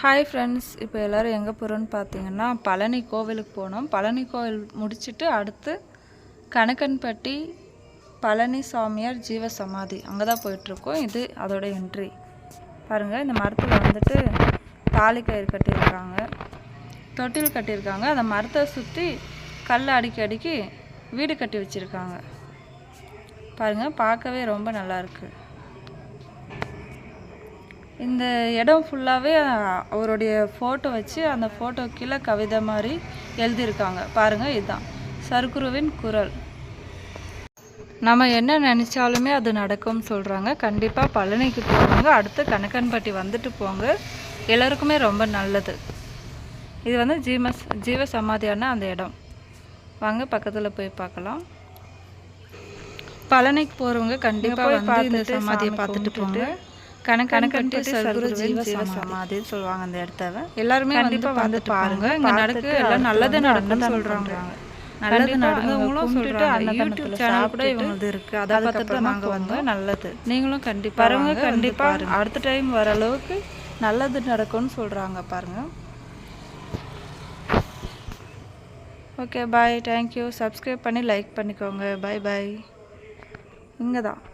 Hi friends இப்போ எல்லோரும் எங்கே போகிறோன்னு பார்த்தீங்கன்னா பழனி கோவிலுக்கு போனோம். பழனி கோவில் முடிச்சுட்டு அடுத்து கணக்கன்பட்டி பழனி சாமியார் ஜீவ சமாதி அங்கே தான் போயிட்டுருக்கோம். இது அதோட என்ட்ரி பாருங்கள் இந்த மரத்தில் வந்துட்டு தாலி கயிறு கட்டியிருக்காங்க. தொட்டில் கட்டியிருக்காங்க. அந்த மரத்தை சுற்றி கல் அடுக்கி அடுக்கி வீடு கட்டி வச்சுருக்காங்க. பாருங்கள் பார்க்கவே ரொம்ப நல்லா இருக்குது இந்த இடம் ஃபுல்லாகவே அவருடைய ஃபோட்டோ வச்சு அந்த ஃபோட்டோ கீழே கவிதை மாதிரி எழுதியிருக்காங்க. பாருங்கள் இதுதான். சர்க்குருவின் குரல். நம்ம என்ன நினச்சாலுமே அது நடக்கும்னு சொல்கிறாங்க கண்டிப்பாக பழனிக்கு போவாங்க அடுத்து கணக்கன்பட்டி வந்துட்டு போங்க. எல்லாருக்குமே ரொம்ப நல்லது. இது வந்து ஜீவ ஜீவ சமாதியான அந்த இடம். வாங்க பக்கத்தில் போய் பார்க்கலாம். பழனிக்கு போகிறவங்க கண்டிப்பாக வந்து இந்த சமாதியை பார்த்துட்டு போங்க. கணக்கணக்கன்ட்டு சர்க்குரு ஜீவ சமாதி. சொல்லுவாங்க அந்த இடத்த எல்லாருமே கண்டிப்பாக வந்து பாருங்க. இங்கே நடக்கு எல்லாம் நல்லது நடக்குன்னு சொல்கிறாங்க நல்லது நடந்தவங்களும் சொல்கிறாங்க யூடியூப் சேனல் கூட இவங்களது இருக்குது அதை பார்த்துட்டு நாங்கள் வந்து நல்லது. நீங்களும் கண்டிப்பாக பாருங்க. கண்டிப்பாக அடுத்த டைம் வர அளவுக்கு நல்லது நடக்கும்னு சொல்கிறாங்க பாருங்க. Okay bye thank you subscribe பண்ணி லைக் பண்ணிக்கோங்க. பாய் பாய் இங்கே தான்